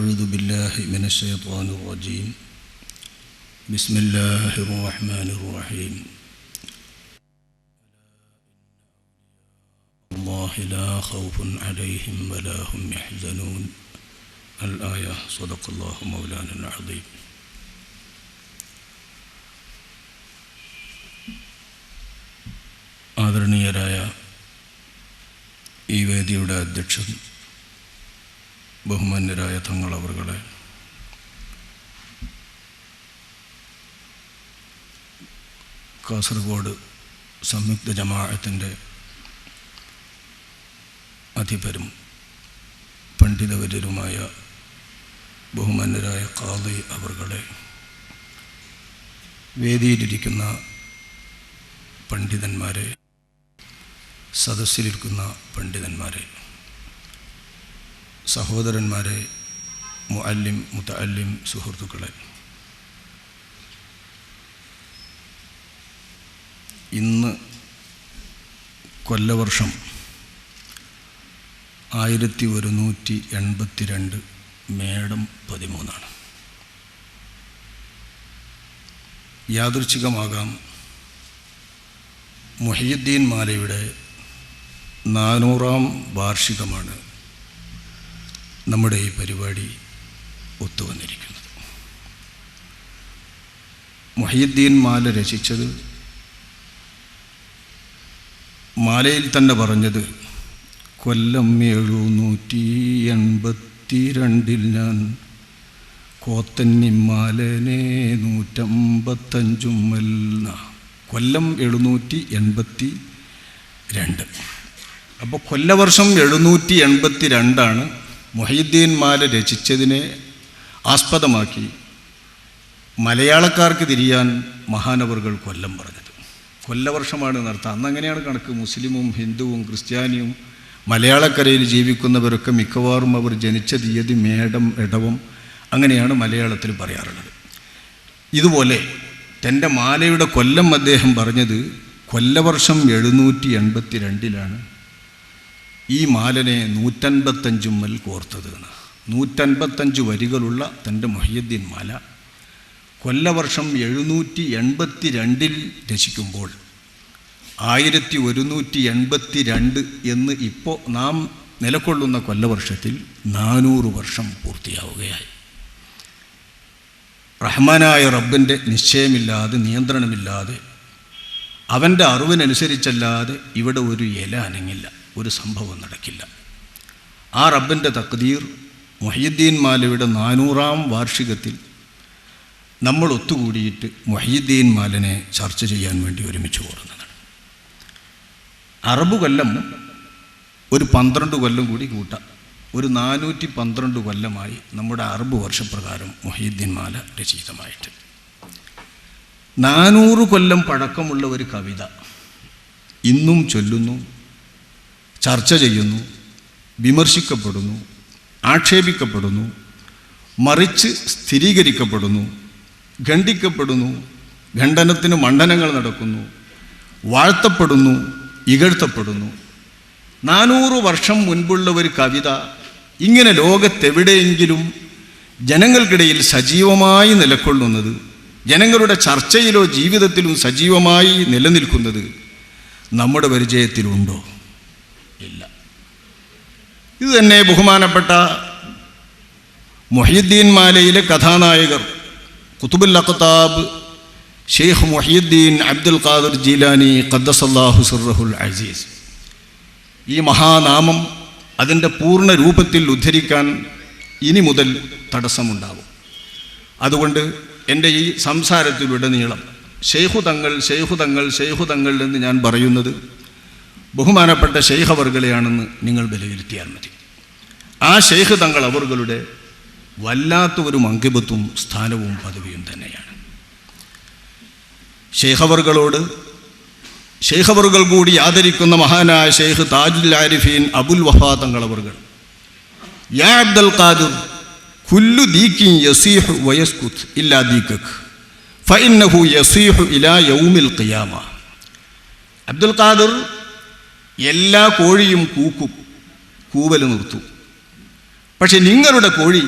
أعوذ بالله من الشيطان الرجيم بسم الله الرحمن الرحيم الله لا خوف عليهم ولا هم يحزنون الآية صدق الله مولانا العظيم ആദരണീയരായ ഈ വേദിയുടെ അധ്യക്ഷൻ ബഹുമാന്യരായ തങ്ങൾ തങ്ങളവറുകളെ. കാസർഗോഡ് സംയുക്ത ജമാഅത്തിന്റെ അധിപരും പണ്ഡിതവര്യരുമായ ബഹുമാന്യരായ കാളി അവർകളെ വേദിയിലിരിക്കുന്ന പണ്ഡിതന്മാരെ സദസ്സിലിരിക്കുന്ന പണ്ഡിതന്മാരെ. സഹോദരന്മാരെ മുഅല്ലിം മുത്തല്ലിം സുഹൃത്തുക്കളെ. ഇന്ന് കൊല്ലവർഷം ആയിരത്തി ഒരുന്നൂറ്റി എൺപത്തി രണ്ട് മേടം പതിമൂന്നാണ്. യാദൃച്ഛികമാകാം മുഹിയുദ്ദീൻ മാലയുടെ നാനൂറാം വാർഷികമാണ് നമ്മുടെ ഈ പരിപാടി ഒത്തുവന്നിരിക്കുന്നത്. മൊഹീദ്ദീൻ മാല രചിച്ചത് മാലയിൽ തന്നെ പറഞ്ഞത് കൊല്ലം എഴുന്നൂറ്റി എൺപത്തി രണ്ടിൽ ഞാൻ കോത്തന്നിമാലനെ നൂറ്റമ്പത്തഞ്ചുമ്മൽ കൊല്ലം എഴുന്നൂറ്റി എൺപത്തി രണ്ട് അപ്പോൾ കൊല്ലവർഷം എഴുന്നൂറ്റി എൺപത്തി രണ്ടാണ് മൊഹീദ്ദീൻ മാല രചിച്ചതിനെ ആസ്പദമാക്കി മലയാളക്കാർക്ക് തിരിയാൻ മഹാനവറുകൾ കൊല്ലം പറഞ്ഞത്. കൊല്ലവർഷമാണ് നടത്തുക അന്ന് അങ്ങനെയാണ് കണക്ക്. മുസ്ലിമും ഹിന്ദുവും ക്രിസ്ത്യാനിയും മലയാളക്കരയിൽ ജീവിക്കുന്നവരൊക്കെ മിക്കവാറും അവർ ജനിച്ച തീയതി മേടം ഇടവം അങ്ങനെയാണ് മലയാളത്തിൽ പറയാറുള്ളത്. ഇതുപോലെ തന്റെ മാലയുടെ കൊല്ലം അദ്ദേഹം പറഞ്ഞത് കൊല്ലവർഷം എഴുന്നൂറ്റി എൺപത്തി രണ്ടിലാണ് ഈ മാലനെ നൂറ്റൻപത്തഞ്ചുമ്മൽ കോർത്തത് നൂറ്റൻപത്തഞ്ച് വരികളുള്ള തന്റെ മൊഹീദ്ദീൻ മാല കൊല്ലവർഷം എഴുന്നൂറ്റി എൺപത്തി രണ്ടിൽ രചിക്കുമ്പോൾ ആയിരത്തി ഒരുന്നൂറ്റി എൺപത്തി രണ്ട് എന്ന് ഇപ്പോൾ നാം നിലകൊള്ളുന്ന കൊല്ലവർഷത്തിൽ നാനൂറ് വർഷം പൂർത്തിയാവുകയായി. റഹ്മാനായ റബ്ബിന്റെ നിശ്ചയമില്ലാതെ നിയന്ത്രണമില്ലാതെ അവന്റെ അറിവിനനുസരിച്ചല്ലാതെ ഇവിടെ ഒരു ഇല അനങ്ങില്ല. ഒരു സംഭവം നടക്കില്ല. ആ റബ്ബിന്റെ തക്തീർ മൊഹീദ്ദീൻ മാലയുടെ നാനൂറാം വാർഷികത്തിൽ നമ്മൾ ഒത്തുകൂടിയിട്ട് മൊഹീദ്ദീൻ മാലനെ ചർച്ച ചെയ്യാൻ വേണ്ടി ഒരുമിച്ച് കൂടുന്നതാണ് അറബ് കൊല്ലം ഒരു പന്ത്രണ്ട് കൊല്ലം കൂടി കൂട്ടാം. ഒരു നാനൂറ്റി പന്ത്രണ്ട് കൊല്ലമായി നമ്മുടെ അറബ് വർഷപ്രകാരം മൊഹീദ്ദീൻ മാല രചിതമായിട്ട്. നാനൂറ് കൊല്ലം പഴക്കമുള്ള ഒരു കവിത ഇന്നും ചൊല്ലുന്നു ചർച്ച ചെയ്യുന്നു വിമർശിക്കപ്പെടുന്നു ആക്ഷേപിക്കപ്പെടുന്നു മറിച്ച് സ്ഥിരീകരിക്കപ്പെടുന്നു ഖണ്ഡിക്കപ്പെടുന്നു ഖണ്ഡനത്തിന് മണ്ഡനങ്ങൾ നടക്കുന്നു വാഴ്ത്തപ്പെടുന്നു ഇകഴ്ത്തപ്പെടുന്നു. നാനൂറ് വർഷം മുൻപുള്ള ഒരു കവിത ഇങ്ങനെ ലോകത്തെവിടെയെങ്കിലും ജനങ്ങൾക്കിടയിൽ സജീവമായി നിലകൊള്ളുന്നത് ജനങ്ങളുടെ ചർച്ചയിലോ ജീവിതത്തിലും സജീവമായി നിലനിൽക്കുന്നത് നമ്മുടെ പരിചയത്തിലുണ്ടോ? ഇത് തന്നെ ബഹുമാനപ്പെട്ട മൊഹീദ്ദീൻ മാലയിലെ കഥാനായകർ കുത്തുബുൽ അഖ്താബ് ഷെയ്ഖ് മൊഹീദ്ദീൻ അബ്ദുൽ ഖാദർ ജീലാനി ഖദ്ദസല്ലാഹു സുറഹുൽ അസീസ്. ഈ മഹാനാമം അതിന്റെ പൂർണ രൂപത്തിൽ ഉദ്ധരിക്കാൻ ഇനി മുതൽ തടസ്സമുണ്ടാകും. അതുകൊണ്ട് എന്റെ ഈ സംസാരത്തിലുടനീളം ഷെയ്ഖു തങ്ങൾ ഷെയ്ഖു തങ്ങൾ ഷെയ്ഖു തങ്ങൾ എന്ന് ഞാൻ പറയുന്നത് ബഹുമാനപ്പെട്ട ഷെയ്ഖ് അവർഗളെയാണെന്ന് നിങ്ങൾ വിലയിരുത്തിയാൽ മതി. ആ ഷെയ്ഖ് തങ്ങൾ അവർകളുടെ വല്ലാത്ത ഒരു മങ്കിബത്വം സ്ഥാനവും പദവിയും തന്നെയാണ്. ഷെയ്ഖവറുകളോട് ഷെയ്ഖവറുകൾ കൂടി ആദരിക്കുന്ന മഹാനായ ഷെയ്ഖ് താജുൽ ആരിഫീൻ അബുൽ വഫാ തങ്ങളവറുകൾ യാ അബ്ദുൽ ഖാദിർ കുല്ലു ദീക്കിൻ യസീഹു വയസ്കുത്ത് ഇല്ലാ ദീക്കക്ക് ഫഇന്നഹു യസീഹു ഇലാ യൗമിൽ ഖിയാമ. അബ്ദുൽ ഖാദിർ എല്ലാ കോഴിയും കൂക്കും കൂവൽ നിർത്തും. പക്ഷെ നിങ്ങളുടെ കോഴി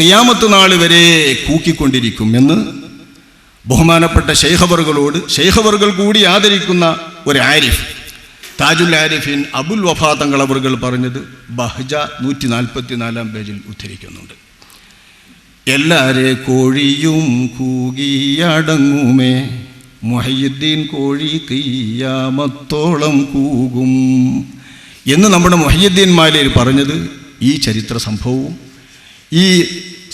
കിയാമത്ത് നാൾ വരെ കൂക്കിക്കൊണ്ടിരിക്കും എന്ന് ബഹുമാനപ്പെട്ട ഷെയ്ഖബറുകളോട് ഷെയ്ഖബറുകൾ കൂടി ആദരിക്കുന്ന ഒരു ആരിഫ് താജുൽ ആരിഫിൻ അബുൽ വഫാ തങ്ങൾ അവറുകൾ പറഞ്ഞത് ബഹ്ജ നൂറ്റി നാൽപ്പത്തി നാലാം പേജിൽ ഉദ്ധരിക്കുന്നുണ്ട്. എല്ലാരെ കോഴിയും കൂകിയടങ്ങുമേ മൊഹീദ്ദീൻ കോഴി കയ്യാമത്തോളം കൂകും. എന്ന് നമ്മുടെ മൊഹയുദ്ദീൻ മാലയിൽ പറഞ്ഞത് ഈ ചരിത്ര സംഭവവും ഈ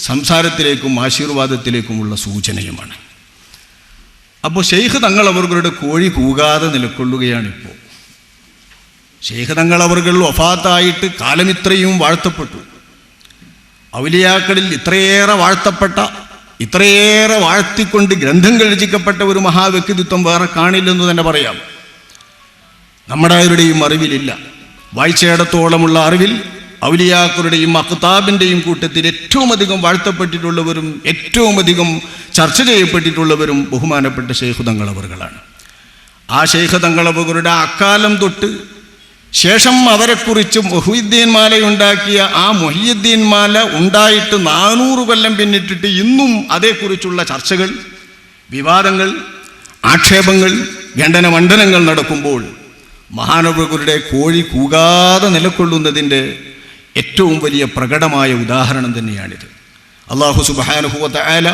സംസാരത്തിലേക്കും ആശീർവാദത്തിലേക്കുമുള്ള സൂചനയുമാണ്. അപ്പോൾ ഷെയ്ഖ് തങ്ങൾ അവരുടെ കോഴി കൂകാതെ നിലക്കൊള്ളുകയാണിപ്പോൾ ഷെയ്ഖ് തങ്ങൾ അവർകൾ ഒഫാത്തായിട്ട് കാലമിത്രയും വാഴ്ത്തപ്പെട്ടു. ഔലിയാക്കളിൽ ഇത്രയേറെ വാഴ്ത്തപ്പെട്ട ഇത്രയേറെ വാഴ്ത്തിക്കൊണ്ട് ഗ്രന്ഥങ്ങൾ രചിക്കപ്പെട്ട ഒരു മഹാവ്യക്തിത്വം വേറെ കാണില്ലെന്ന് തന്നെ പറയാം. നമ്മുടെ ആരുടെയും അറിവിലില്ല. വായിച്ചയിടത്തോളമുള്ള അറിവിൽ ഔലിയാക്കളുടെയും അഖ്താബിന്റെയും കൂട്ടത്തിൽ ഏറ്റവും അധികം വാഴ്ത്തപ്പെട്ടിട്ടുള്ളവരും ഏറ്റവും അധികം ചർച്ച ചെയ്യപ്പെട്ടിട്ടുള്ളവരും ബഹുമാനപ്പെട്ട ശേഖുതങ്ങളവറുകളാണ് തങ്ങളവറുകളാണ്. ആ ഷെയ്ഖ് തങ്ങളവറുകളുടെ അക്കാലം തൊട്ട് ശേഷം അവരെക്കുറിച്ച് മൊഹീദ്ദീൻ മാലയുണ്ടാക്കിയ ആ മൊഹീദ്ദീൻ മാല ഉണ്ടായിട്ട് നാനൂറ് കൊല്ലം പിന്നിട്ടിട്ട് ഇന്നും അതേക്കുറിച്ചുള്ള ചർച്ചകൾ വിവാദങ്ങൾ ആക്ഷേപങ്ങൾ ഖണ്ഡന മണ്ഡനങ്ങൾ നടക്കുമ്പോൾ മഹാനവരുടെ കോഴി കൂകാതെ നിലകൊള്ളുന്നതിന്റെ ഏറ്റവും വലിയ പ്രകടമായ ഉദാഹരണം തന്നെയാണിത്. അള്ളാഹു സുബാനുഭവത്ത ആല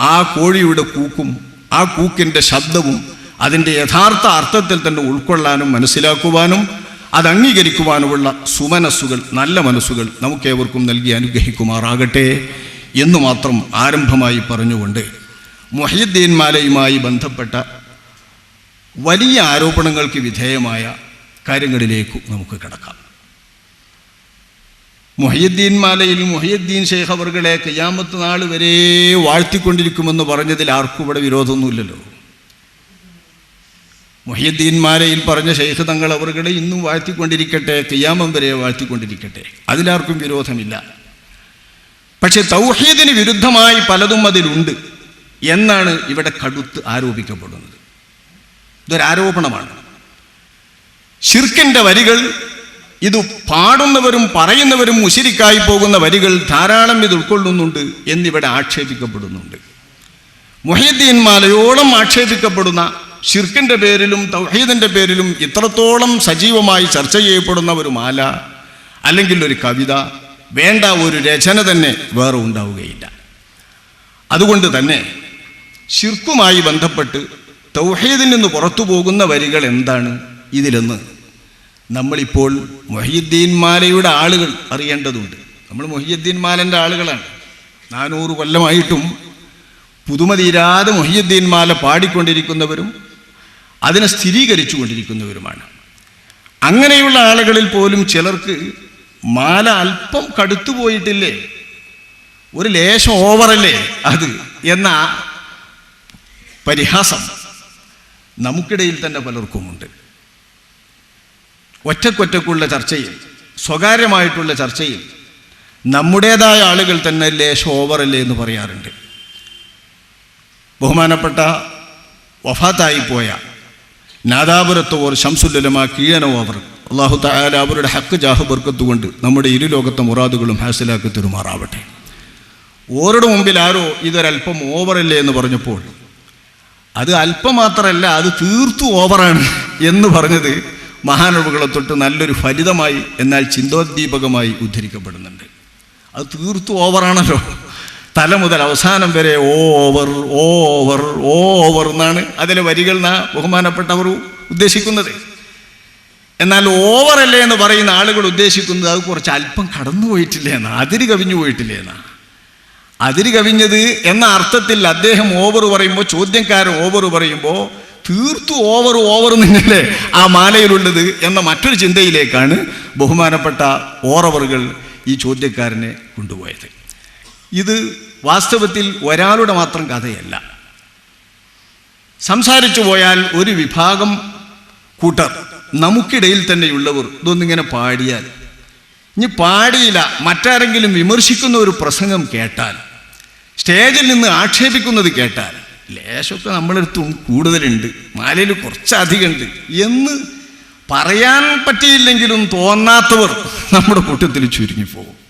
ആ കോഴിയുടെ കൂക്കും ആ കൂക്കിന്റെ ശബ്ദവും അതിന്റെ യഥാർത്ഥ അർത്ഥത്തിൽ തന്നെ ഉൾക്കൊള്ളാനും മനസ്സിലാക്കുവാനും അത് അംഗീകരിക്കുവാനുമുള്ള സുമനസ്സുകൾ നല്ല മനസ്സുകൾ നമുക്കേവർക്കും നൽകി അനുഗ്രഹിക്കുമാറാകട്ടെ എന്ന് മാത്രം ആരംഭമായി പറഞ്ഞുകൊണ്ട് മൊഹീദ്ദീൻ മാലയുമായി ബന്ധപ്പെട്ട വലിയ ആരോപണങ്ങൾക്ക് വിധേയമായ കാര്യങ്ങളിലേക്ക് നമുക്ക് കിടക്കാം. മൊഹീദ്ദീൻ മാലയിൽ മൊഹീദ്ദീൻ ഷേഖ് അവർകളെ കയ്യാമത്ത് നാൾ വരെ വാഴ്ത്തിക്കൊണ്ടിരിക്കുമെന്ന് പറഞ്ഞതിൽ ആർക്കും ഇവിടെ വിരോധമൊന്നുമില്ലല്ലോ. മൊഹീദ്ദീൻ മാലയിൽ പറഞ്ഞ ഷെയ്ഖ് തങ്ങൾ അവർകളെ ഇന്നും വാഴ്ത്തിക്കൊണ്ടിരിക്കട്ടെ കിയാമം വരെ വാഴ്ത്തിക്കൊണ്ടിരിക്കട്ടെ. അതിലാർക്കും വിരോധമില്ല. പക്ഷെ തൗഹീദിന് വിരുദ്ധമായി പലതും അതിലുണ്ട് എന്നാണ് ഇവിടെ കടുത്ത് ആരോപിക്കപ്പെടുന്നത്. ഇതൊരാരോപണമാണ്. ഷിർക്കിന്റെ വരികൾ ഇത് പാടുന്നവരും പറയുന്നവരും മുശിരിക്കായി പോകുന്ന വരികൾ ധാരാളം ഇത് ഉൾക്കൊള്ളുന്നുണ്ട് എന്നിവിടെ ആക്ഷേപിക്കപ്പെടുന്നുണ്ട്. മൊഹീദ്ദീൻ മാലയോളം ആക്ഷേപിക്കപ്പെടുന്ന ഷിർക്കിന്റെ പേരിലും തൗഹീദിന്റെ പേരിലും ഇത്രത്തോളം സജീവമായി ചർച്ച ചെയ്യപ്പെടുന്ന ഒരു മാല അല്ലെങ്കിൽ ഒരു കവിത വേണ്ട ഒരു രചന തന്നെ വേറെ ഉണ്ടാവുകയില്ല. അതുകൊണ്ട് തന്നെ ഷിർക്കുമായി ബന്ധപ്പെട്ട് തൗഹീദിൽ നിന്ന് പുറത്തു പോകുന്ന വരികൾ എന്താണ് ഇതിലെന്ന് നമ്മളിപ്പോൾ മൊഹീദ്ദീൻ മാലയുടെ ആളുകൾ അറിയേണ്ടതുണ്ട്. നമ്മൾ മൊഹീദ്ദീൻ മാലന്റെ ആളുകളാണ്. നാനൂറ് കൊല്ലമായിട്ടും പുതുമ തീരാതെ മൊഹീദ്ദീൻ മാല പാടിക്കൊണ്ടിരിക്കുന്നവരും അതിനെ സ്ഥിരീകരിച്ചു കൊണ്ടിരിക്കുന്നവരുമാണ് അങ്ങനെയുള്ള ആളുകളിൽ പോലും ചിലർക്ക് മാല അല്പം കടുത്തു പോയിട്ടില്ലേ? ഒരു ലേശം ഓവറല്ലേ അത് എന്ന പരിഹാസം നമുക്കിടയിൽ തന്നെ പലർക്കുമുണ്ട്. ഒറ്റക്കൊറ്റക്കുള്ള ചർച്ചയിൽ സ്വകാര്യമായിട്ടുള്ള ചർച്ചയിൽ നമ്മുടേതായ ആളുകൾ തന്നെ ലേശം ഓവറല്ലേ എന്ന് പറയാറുണ്ട്. ബഹുമാനപ്പെട്ട വഫാത്തായി പോയ നാദാപുരത്തോർ ഷംസുല്ലമ കീഴനോ അവർ. അള്ളാഹു തായാല അവരുടെ ഹക്ക് ജാഹ് ബർക്കത്തുകൊണ്ട് നമ്മുടെ ഇരു ലോകത്തെ മുറാദുകളും ഹാസിലാക്കി തെരുമാറാവട്ടെ. ഓരുടെ മുമ്പിൽ ആരോ ഇതൊരല്പം ഓവറല്ലേ എന്ന് പറഞ്ഞപ്പോൾ അത് അല്പം മാത്രമല്ല അത് തീർത്തു ഓവറാണ് എന്ന് പറഞ്ഞത് മഹാനവുകളെ തൊട്ട് നല്ലൊരു ഫലിതമായി എന്നാൽ ചിന്തോദ്ദീപകമായി ഉദ്ധരിക്കപ്പെടുന്നുണ്ട്. അത് തീർത്തു ഓവറാണല്ലോ. തല മുതൽ അവസാനം വരെ ഓവർ ഓവർ ഓവർ എന്നാണ് അതിലെ വരികൾ നാ ബഹുമാനപ്പെട്ടവർ ഉദ്ദേശിക്കുന്നത്. എന്നാൽ ഓവർ അല്ലേ എന്ന് പറയുന്ന ആളുകൾ ഉദ്ദേശിക്കുന്നത് അത് കുറച്ച് അല്പം കടന്നു പോയിട്ടില്ലേ എന്നാ അതിര് കവിഞ്ഞു പോയിട്ടില്ലേ എന്നാ. അതിര് കവിഞ്ഞത് എന്ന അർത്ഥത്തിൽ അദ്ദേഹം ഓവർ പറയുമ്പോൾ ചോദ്യക്കാരൻ ഓവർ പറയുമ്പോൾ തീർത്തു ഓവർ ഓവർ നിന്നല്ലേ ആ മാലയിലുള്ളത് എന്ന മറ്റൊരു ചിന്തയിലേക്കാണ് ബഹുമാനപ്പെട്ട ഓറവറുകൾ ഈ ചോദ്യക്കാരനെ കൊണ്ടുപോയത്. ഇത് വാസ്തവത്തിൽ ഒരാളുടെ മാത്രം കഥയല്ല. സംസാരിച്ചു പോയാൽ ഒരു വിഭാഗം കൂട്ടർ നമുക്കിടയിൽ തന്നെയുള്ളവർ ഇതൊന്നിങ്ങനെ പാടിയാൽ. ഇനി പാടിയില്ല മറ്റാരെങ്കിലും വിമർശിക്കുന്ന ഒരു പ്രസംഗം കേട്ടാൽ സ്റ്റേജിൽ നിന്ന് ആക്ഷേപിക്കുന്നത് കേട്ടാൽ ലേശമൊക്കെ നമ്മളെടുത്തും കൂടുതലുണ്ട് മാലയിൽ കുറച്ചധികമുണ്ട് എന്ന് പറയാൻ പറ്റിയില്ലെങ്കിലും തോന്നാത്തവർ നമ്മുടെ കൂട്ടത്തിൽ ചുരുങ്ങിപ്പോകും.